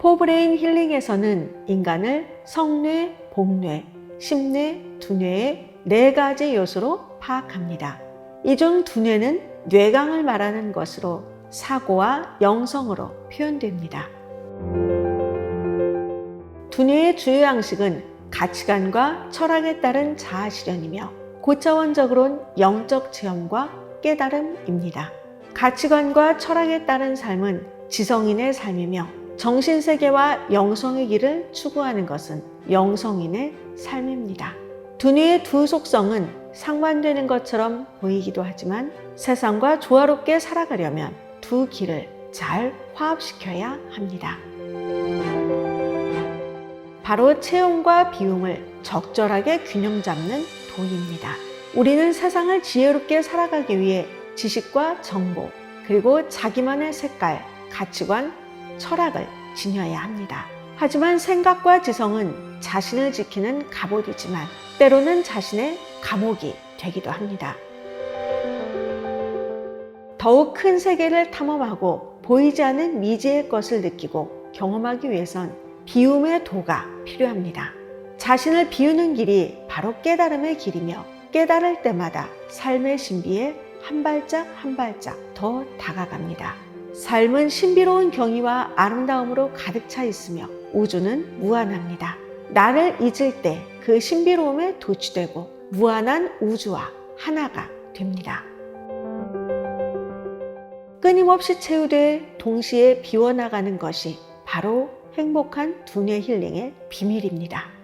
포브레인 힐링에서는 인간을 성뇌, 복뇌, 심뇌, 두뇌의 네 가지 요소로 파악합니다. 이 중 두뇌는 뇌강을 말하는 것으로 사고와 영성으로 표현됩니다. 두뇌의 주요 양식은 가치관과 철학에 따른 자아 실현이며 고차원적으로는 영적 체험과 깨달음입니다. 가치관과 철학에 따른 삶은 지성인의 삶이며 정신세계와 영성의 길을 추구하는 것은 영성인의 삶입니다. 두뇌의 두 속성은 상반되는 것처럼 보이기도 하지만 세상과 조화롭게 살아가려면 두 길을 잘 화합시켜야 합니다. 바로 체험과 비움을 적절하게 균형 잡는 도입니다. 우리는 세상을 지혜롭게 살아가기 위해 지식과 정보, 그리고 자기만의 색깔, 가치관, 철학을 지녀야 합니다. 하지만 생각과 지성은 자신을 지키는 갑옷이지만 때로는 자신의 감옥이 되기도 합니다. 더욱 큰 세계를 탐험하고 보이지 않는 미지의 것을 느끼고 경험하기 위해선 비움의 도가 필요합니다. 자신을 비우는 길이 바로 깨달음의 길이며 깨달을 때마다 삶의 신비에 한 발짝 한 발짝 더 다가갑니다. 삶은 신비로운 경이와 아름다움으로 가득 차 있으며 우주는 무한합니다. 나를 잊을 때 그 신비로움에 도취되고 무한한 우주와 하나가 됩니다. 끊임없이 채우되 동시에 비워나가는 것이 바로 행복한 두뇌 힐링의 비밀입니다.